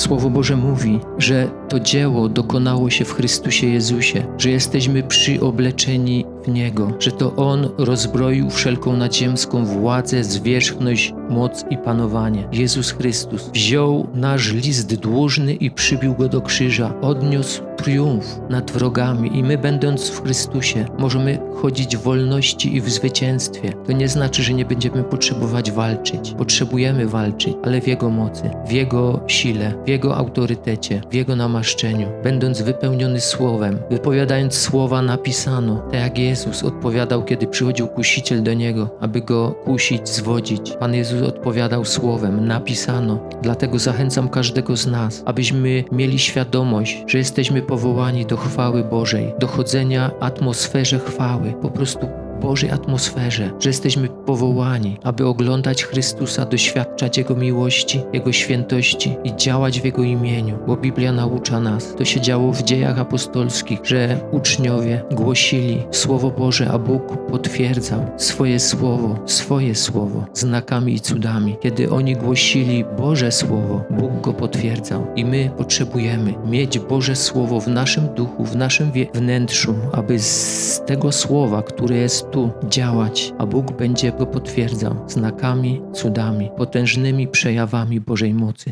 Słowo Boże mówi, że to dzieło dokonało się w Chrystusie Jezusie, że jesteśmy przyobleczeni w Niego, że to On rozbroił wszelką nadziemską władzę, zwierzchność, moc i panowanie. Jezus Chrystus wziął nasz list dłużny i przybił go do krzyża, odniósł triumf nad wrogami i my będąc w Chrystusie możemy chodzić w wolności i w zwycięstwie. To nie znaczy, że nie będziemy potrzebować walczyć. Potrzebujemy walczyć, ale w Jego mocy, w Jego sile, w Jego autorytecie, w Jego namaszczeniu. Będąc wypełniony Słowem, wypowiadając słowa napisano, tak jak Jezus odpowiadał, kiedy przychodził kusiciel do Niego, aby Go kusić, zwodzić. Pan Jezus odpowiadał Słowem, napisano. Dlatego zachęcam każdego z nas, abyśmy mieli świadomość, że jesteśmy powołani do chwały Bożej, do chodzenia atmosferze chwały, po prostu Bożej atmosferze, że jesteśmy powołani, aby oglądać Chrystusa, doświadczać Jego miłości, Jego świętości i działać w Jego imieniu, bo Biblia naucza nas. To się działo w dziejach apostolskich, że uczniowie głosili Słowo Boże, a Bóg potwierdzał swoje Słowo, swoje Słowo znakami i cudami. Kiedy oni głosili Boże Słowo, Bóg go potwierdzał. I my potrzebujemy mieć Boże Słowo w naszym duchu, w naszym wnętrzu, aby z tego Słowa, które jest tu, działać, a Bóg będzie go potwierdzał znakami, cudami, potężnymi przejawami Bożej mocy.